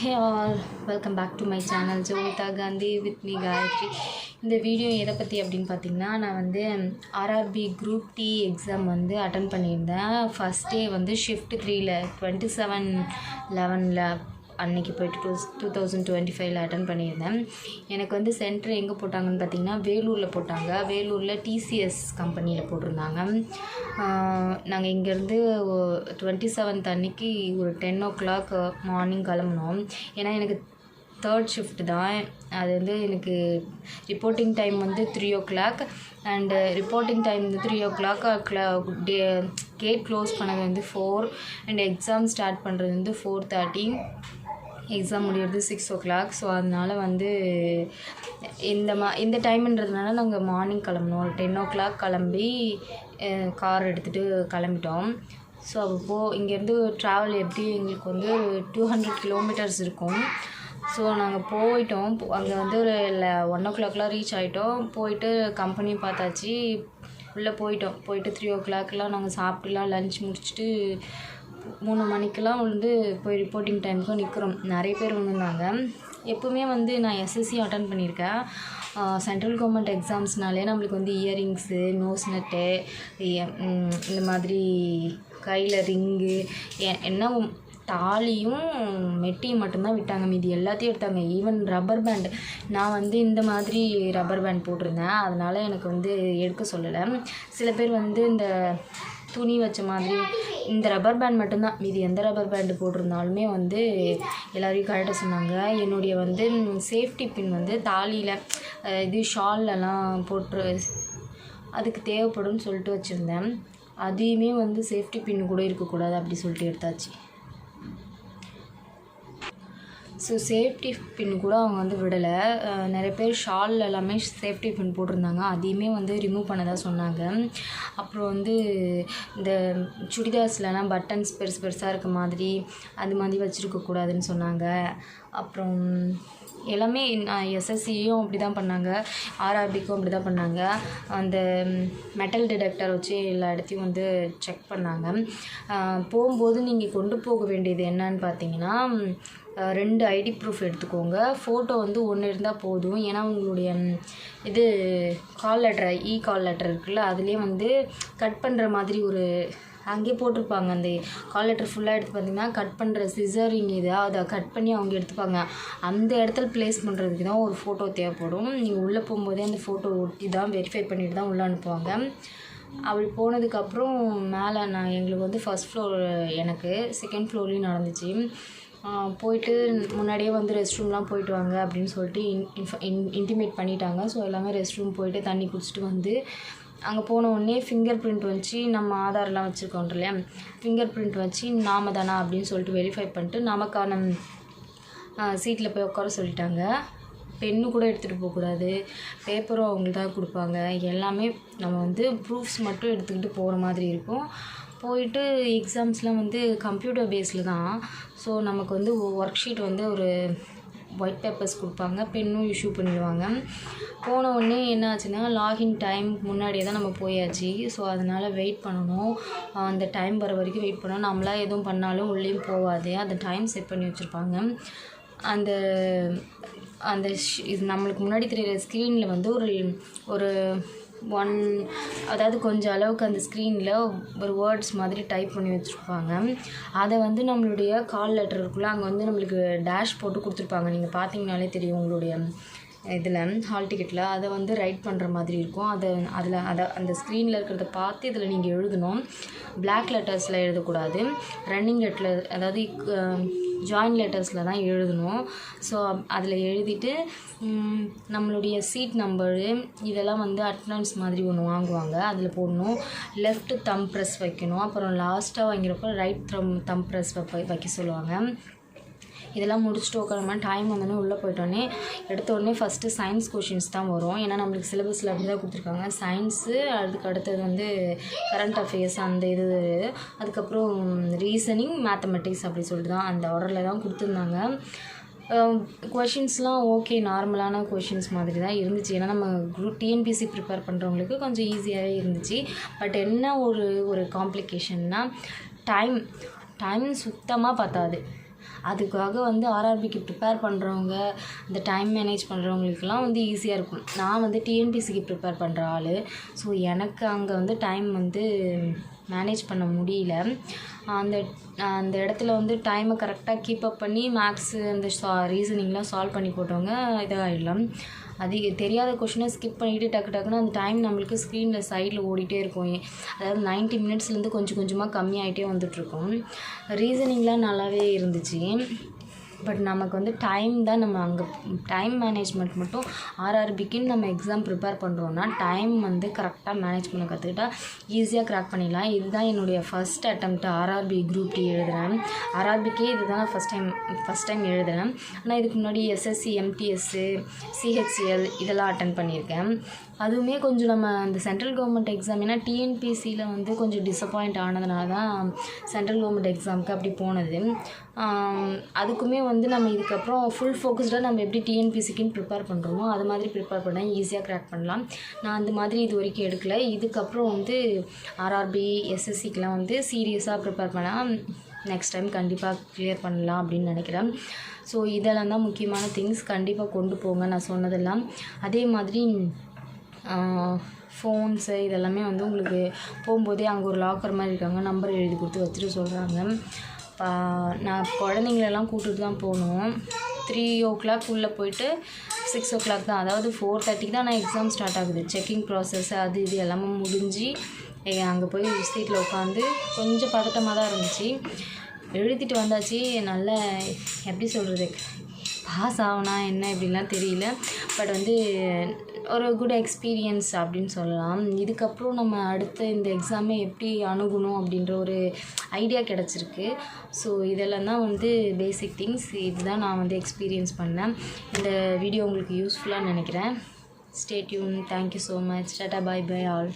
Hey all welcome back to my channel Jovitha Gandhi with me Gayathri. இந்த video எதை பற்றி அப்படின்னு பார்த்தீங்கன்னா நான் வந்து ஆர்ஆர்பி குரூப் டி எக்ஸாம் வந்து அட்டன் பண்ணியிருந்தேன். ஃபஸ்ட் டே வந்து ஷிஃப்ட் த்ரீயில் டுவெண்ட்டி செவன் லெவனில் அன்னைக்கு போயிட்டு டூ டூ தௌசண்ட் டுவெண்ட்டி ஃபைவ்ல அட்டன் பண்ணியிருந்தேன். எனக்கு வந்து சென்டர் எங்கே போட்டாங்கன்னு பார்த்தீங்கன்னா வேலூரில் போட்டாங்க. வேலூரில் டிசிஎஸ் கம்பெனியில் போட்டிருந்தாங்க. நாங்கள் இங்கேருந்து டுவெண்ட்டி செவன்த் அன்னைக்கு ஒரு டென் ஓ கிளாக் மார்னிங் கிளம்புனோம். ஏன்னா எனக்கு தேர்ட் ஷிஃப்ட் தான். அது வந்து எனக்கு ரிப்போர்ட்டிங் டைம் வந்து three o'clock and reporting time வந்து த்ரீ ஓ கிளாக் கிளா டே கேட் க்ளோஸ் பண்ணது வந்து ஃபோர் அண்ட் எக்ஸாம் ஸ்டார்ட் பண்ணுறது வந்து ஃபோர் தேர்ட்டி எக்ஸாம் முடியறது சிக்ஸ் ஓ கிளாக் ஸோ அதனால் வந்து இந்த மா இந்த டைம்ன்றதுனால நாங்கள் மார்னிங் கிளம்புனோம். ஒரு டென் ஓ கிளாக் கிளம்பி கார் எடுத்துகிட்டு கிளம்பிட்டோம். ஸோ அப்போது இங்கேருந்து ட்ராவல் எப்படி எங்களுக்கு வந்து டூ ஹண்ட்ரட் கிலோமீட்டர்ஸ் இருக்கும். ஸோ நாங்கள் போயிட்டோம். அங்கே வந்து ஒரு ஒன் ஓ கிளாக்லாம் ரீச் ஆகிட்டோம் போயிட்டு கம்பெனி பார்த்தாச்சு. உள்ளே போயிட்டோம். போயிட்டு த்ரீ ஓ கிளாக்லாம் நாங்கள் சாப்பிட்டுலாம் லஞ்ச் முடிச்சுட்டு மூணு மணிக்கெலாம் வந்து போய் ரிப்போர்ட்டிங் டைமுக்கு நிற்கிறோம் நிறைய பேர் வந்திருந்தாங்க. எப்போவுமே வந்து நான் எஸ்எஸ்சி அட்டன் பண்ணியிருக்கேன். சென்ட்ரல் கவர்மெண்ட் எக்ஸாம்ஸ்னாலே நம்மளுக்கு வந்து இயரிங்ஸு நோஸ் நெட்டு இந்த மாதிரி கையில் ரிங்கு என்ன தாலியும் மெட்டியும் மட்டும்தான் விட்டாங்க. மீதி எல்லாத்தையும் எடுத்தாங்க. ஈவன் ரப்பர் பேண்ட் நான் வந்து இந்த மாதிரி ரப்பர் பேண்ட் போட்டிருந்தேன். அதனால் எனக்கு வந்து எடுக்க சொல்லலை. சில பேர் வந்து இந்த துணி வச்ச மாதிரி. இந்த ரப்பர் பேண்ட் மட்டும்தான். மீதி எந்த ரப்பர் பேண்டு போட்டிருந்தாலுமே வந்து எல்லோரையும் கழட்ட சொன்னாங்க. என்னுடைய வந்து சேஃப்டி பின் வந்து தாலியில் இது ஷால்லலாம் போட்டு அதுக்கு தேவைப்படும்னு சொல்லிட்டு வச்சுருந்தேன். அதையுமே வந்து சேஃப்டி பின் கூட இருக்கக்கூடாது அப்படி சொல்லிட்டு எடுத்தாச்சு. ஸோ சேஃப்டி பின் கூட அவங்க வந்து விடலை. நிறைய பேர் ஷால் எல்லாமே சேஃப்டி பின் போட்டிருந்தாங்க. அதையுமே வந்து ரிமூவ் பண்ணதாக சொன்னாங்க. அப்புறம் வந்து இந்த சுடிதார்ஸ்லலாம் பட்டன்ஸ் பெருசு பெருசாக இருக்க மாதிரி அது மாதிரி வச்சுருக்கக்கூடாதுன்னு சொன்னாங்க. அப்புறம் எல்லாமே எஸ்எஸ்சியும் அப்படி தான் பண்ணாங்க. ஆர்ஆர்பிக்கும் அப்படி தான் பண்ணாங்க. அந்த மெட்டல் டிடெக்டர் வச்சு எல்லா இடத்தையும் வந்து செக் பண்ணாங்க. போகும்போது நீங்கள் கொண்டு போக வேண்டியது என்னன்னு பார்த்தீங்கன்னா ரெண்டு ஐடி ப்ரூஃப் எடுத்துக்கோங்க. ஃபோட்டோ வந்து ஒன்று இருந்தால் போதும். ஏன்னா உங்களுடைய இது call letter E call letter இருக்குல்ல அதுலேயே வந்து கட் பண்ணுற மாதிரி ஒரு அங்கேயே போட்டிருப்பாங்க. அந்த கால் லெட்டர் ஃபுல்லாக எடுத்து பார்த்தீங்கன்னா கட் பண்ணுற சிசரிங் இது அதை கட் பண்ணி அவங்க எடுத்துப்பாங்க. அந்த இடத்துல ப்ளேஸ் பண்ணுறதுக்கு தான் ஒரு ஃபோட்டோ தேவைப்படும். நீங்கள் உள்ளே போகும்போதே அந்த ஃபோட்டோ ஒட்டி தான் வெரிஃபை பண்ணிட்டு தான் உள்ளே அனுப்புவாங்க. அப்படி போனதுக்கப்புறம் மேலே நான் எங்களுக்கு வந்து ஃபஸ்ட் ஃப்ளோர் எனக்கு செகண்ட் ஃப்ளோர்லேயும் நடந்துச்சு. போயிட்டு முன்னாடியே வந்து ரெஸ்ட் ரூம்லாம் போயிட்டு வாங்க அப்படின்னு சொல்லிட்டு இன் இன்டிமேட் பண்ணிட்டாங்க. ஸோ எல்லாமே ரெஸ்ட் ரூம் போயிட்டு தண்ணி குடிச்சிட்டு வந்து அங்கே போன உடனே ஃபிங்கர் பிரிண்ட் வச்சு நம்ம ஆதார்லாம் வச்சுருக்கோம் இல்லையா? ஃபிங்கர் பிரிண்ட் வச்சு நாம தானா அப்படின்னு சொல்லிட்டு வெரிஃபை பண்ணிட்டு நமக்கான சீட்டில் போய் உட்கார சொல்லிட்டாங்க. பென்னு கூட எடுத்துகிட்டு போகக்கூடாது பேப்பரும் அவங்களுக்கு தான் கொடுப்பாங்க. எல்லாமே நம்ம வந்து ப்ரூஃப்ஸ் மட்டும் எடுத்துக்கிட்டு போகிற மாதிரி இருக்கும். போயிட்டு எக்ஸாம்ஸ்லாம் வந்து கம்ப்யூட்டர் பேஸில் தான். ஸோ நமக்கு வந்து ஒர்க் ஷீட் வந்து ஒரு ஒயிட் பேப்பர்ஸ் கொடுப்பாங்க. பென்னும் இஷ்யூ பண்ணிடுவாங்க. போன உடனே என்ன ஆச்சுன்னா லாகின் டைம் முன்னாடியே தான் நம்ம போயாச்சு. ஸோ அதனால் வெயிட் பண்ணணும். அந்த டைம் வர வரைக்கும் வெயிட் பண்ணணும். நம்மளாம் எதுவும் பண்ணாலும் உள்ளேயும் போகாது அந்த டைம் செட் பண்ணி வச்சுருப்பாங்க. அந்த அந்த இது நம்மளுக்கு முன்னாடி தெரிகிற ஸ்க்ரீனில் வந்து ஒரு ஒரு ஒன் அதாவது கொஞ்சம் அளவுக்கு அந்த ஸ்க்ரீனில் ஒரு வேர்ட்ஸ் மாதிரி டைப் பண்ணி வச்சுருப்பாங்க. அதை வந்து நம்மளுடைய கால் லெட்டர் இருக்குல்ல அங்கே வந்து நம்மளுக்கு டேஷ் போட்டு கொடுத்துருப்பாங்க. நீங்கள் பார்த்தீங்கனாலே தெரியும் உங்களுடைய இதில் ஹால் டிக்கெட்டில் அதை வந்து ரைட் பண்ணுற மாதிரி இருக்கும். அதை அதில் அதை அந்த ஸ்க்ரீனில் இருக்கிறத பார்த்து இதில் நீங்கள் எழுதணும். பிளாக் லெட்டர்ஸில் எழுதக்கூடாது. ரன்னிங் லெட்டில் அதாவது ஜாயின் லெட்டர்ஸில் தான் எழுதணும். ஸோ அதில் எழுதிட்டு நம்மளுடைய சீட் நம்பரு இதெல்லாம் வந்து அட்டனன்ஸ் மாதிரி ஒன்று வாங்குவாங்க. அதில் போடணும். லெஃப்ட் தம் ப்ரெஸ் வைக்கணும். அப்புறம் லாஸ்ட்டாக வாங்கிறப்போ ரைட் த்ரம் தம் ப்ரெஸ் வைப்ப வைக்க சொல்லுவாங்க. இதெல்லாம் முடிச்சுட்டு உட்காரமா டைம் வந்தோடனே உள்ளே போயிட்டோன்னே எடுத்த உடனே ஃபஸ்ட்டு சயின்ஸ் கொஷின்ஸ் தான் வரும். ஏன்னா நம்மளுக்கு சிலபஸில் அப்படி தான் கொடுத்துருக்காங்க. சயின்ஸு அதுக்கு அடுத்தது வந்து கரண்ட் அஃபேர்ஸ் அந்த இது அதுக்கப்புறம் ரீசனிங் மேத்தமெட்டிக்ஸ் அப்படி சொல்லிட்டு தான் அந்த ஆர்டரில் தான் கொடுத்துருந்தாங்க. கொஷின்ஸ்லாம் ஓகே நார்மலான கொஷின்ஸ் மாதிரி தான் இருந்துச்சு. ஏன்னா நம்ம குரூப் டிஎன்பிசி ப்ரிப்பேர் பண்ணுறவங்களுக்கு கொஞ்சம் ஈஸியாகவே இருந்துச்சு. பட் என்ன ஒரு ஒரு காம்ப்ளிகேஷன்னா டைம் டைம் சுத்தமாக பத்தாது. அதுக்காக வந்து ஆர்ஆர்பிக்கு ப்ரிப்பேர் பண்ணுறவங்க இந்த டைம் மேனேஜ் பண்ணுறவங்களுக்குலாம் வந்து ஈஸியாக இருக்கும். நான் வந்து டிஎன்பிசிக்கு ப்ரிப்பேர் பண்ணுற ஆள். ஸோ எனக்கு அங்கே வந்து டைம் வந்து மேனேஜ் பண்ண முடியல. அந்த அந்த இடத்துல வந்து டைமை கரெக்டாக கீப் அப் பண்ணி மேக்ஸு அந்த சா ரீசனிங்லாம் சால்வ் பண்ணி போட்டவங்க இதாகிடலாம் அதிக தெரியாத கொஷினை ஸ்கிப் பண்ணிவிட்டு டக்கு டக்குன்னு அந்த டைம் நம்மளுக்கு ஸ்க்ரீனில் சைடில் ஓடிட்டே இருக்கும். அதாவது 90 மினிட்ஸ்லேருந்து கொஞ்சம் கொஞ்சமாக கம்மியாகிட்டே வந்துட்டுருக்கும் ரீசனிங்லாம் நல்லாவே இருந்துச்சு. பட் நமக்கு வந்து டைம் தான் நம்ம அங்கே டைம் மேனேஜ்மெண்ட் மட்டும் ஆர்ஆர்பிக்குன்னு நம்ம எக்ஸாம் ப்ரிப்பேர் பண்ணுறோன்னா டைம் வந்து கரெக்டாக மேனேஜ் பண்ண கற்றுக்கிட்டா ஈஸியாக க்ராக் பண்ணிடலாம். இதுதான் என்னுடைய first attempt RRB group D எழுதுனேன் ஆர்ஆர்பிக்கே இதுதான் ஃபஸ்ட் டைம் ஃபஸ்ட் டைம் எழுதுனேன் ஆனால் இதுக்கு முன்னாடி எஸ்எஸ்சி எம்டிஎஸ்ஸு சிஹெச்சிஎல் இதெல்லாம் அட்டன் பண்ணியிருக்கேன். அதுவுமே கொஞ்சம் நம்ம அந்த சென்ட்ரல் கவர்மெண்ட் எக்ஸாம் ஏன்னா டிஎன்பிசியில் வந்து கொஞ்சம் டிசப்பாயிண்ட் ஆனதுனால தான் சென்ட்ரல் கவர்மெண்ட் எக்ஸாமுக்கு அப்படி போனது. அதுக்குமே வந்து நம்ம இதுக்கப்புறம் ஃபுல் ஃபோக்கஸ்டாக நம்ம எப்படி டிஎன்பிசிக்குன்னு ப்ரிப்பேர் பண்ணுறோமோ அது மாதிரி ப்ரிப்பேர் பண்ணால் ஈஸியாக க்ராக் பண்ணலாம். நான் அந்த மாதிரி இது வரைக்கும் எடுக்கல. இதுக்கப்புறம் வந்து ஆர்ஆர்பி எஸ்எஸ்சிக்கெலாம் வந்து சீரியஸாக ப்ரிப்பேர் பண்ணால் நெக்ஸ்ட் டைம் கண்டிப்பாக க்ளியர் பண்ணலாம் அப்படின்னு நினைக்கிறேன். ஸோ இதெல்லாம் தான் முக்கியமான திங்ஸ் கண்டிப்பாக கொண்டு போங்க நான் சொன்னதெல்லாம். அதே மாதிரி ஃபோன்ஸு இதெல்லாமே வந்து உங்களுக்கு போகும்போதே அங்கே ஒரு லாக்கர் மாதிரி இருக்காங்க. நம்பர் எழுதி கொடுத்து வச்சுட்டு சொல்கிறாங்க நான் குழந்தைங்களெல்லாம் கூட்டிட்டு தான் போகணும். த்ரீ ஓ கிளாக் உள்ளே போயிட்டு சிக்ஸ் ஓ கிளாக் தான். அதாவது ஃபோர் தேர்ட்டிக்கு தான் நான் எக்ஸாம் ஸ்டார்ட் ஆகுது. செக்கிங் ப்ராசஸ் அது இது எல்லாமே முடிஞ்சு அங்கே போய் சீட்டில் உட்காந்து கொஞ்சம் பதட்டமாக தான் இருந்துச்சு. எழுதிட்டு வந்தாச்சு. நல்ல எப்படி சொல்கிறது பாஸ் ஆகுனா என்ன இப்படிலாம் தெரியல. பட் வந்து ஒரு குட் எக்ஸ்பீரியன்ஸ் அப்படின்னு சொல்லலாம். இதுக்கப்புறம் நம்ம அடுத்த இந்த எக்ஸாமை எப்படி அணுகணும் அப்படின்ற ஒரு ஐடியா கிடச்சிருக்கு. ஸோ இதெல்லாம் தான் வந்து பேசிக் திங்ஸ் இதுதான் நான் வந்து எக்ஸ்பீரியன்ஸ் பண்ணேன். இந்த வீடியோ உங்களுக்கு யூஸ்ஃபுல்லாக நினைக்கிறேன். Stay tuned thank you so much tata bye bye all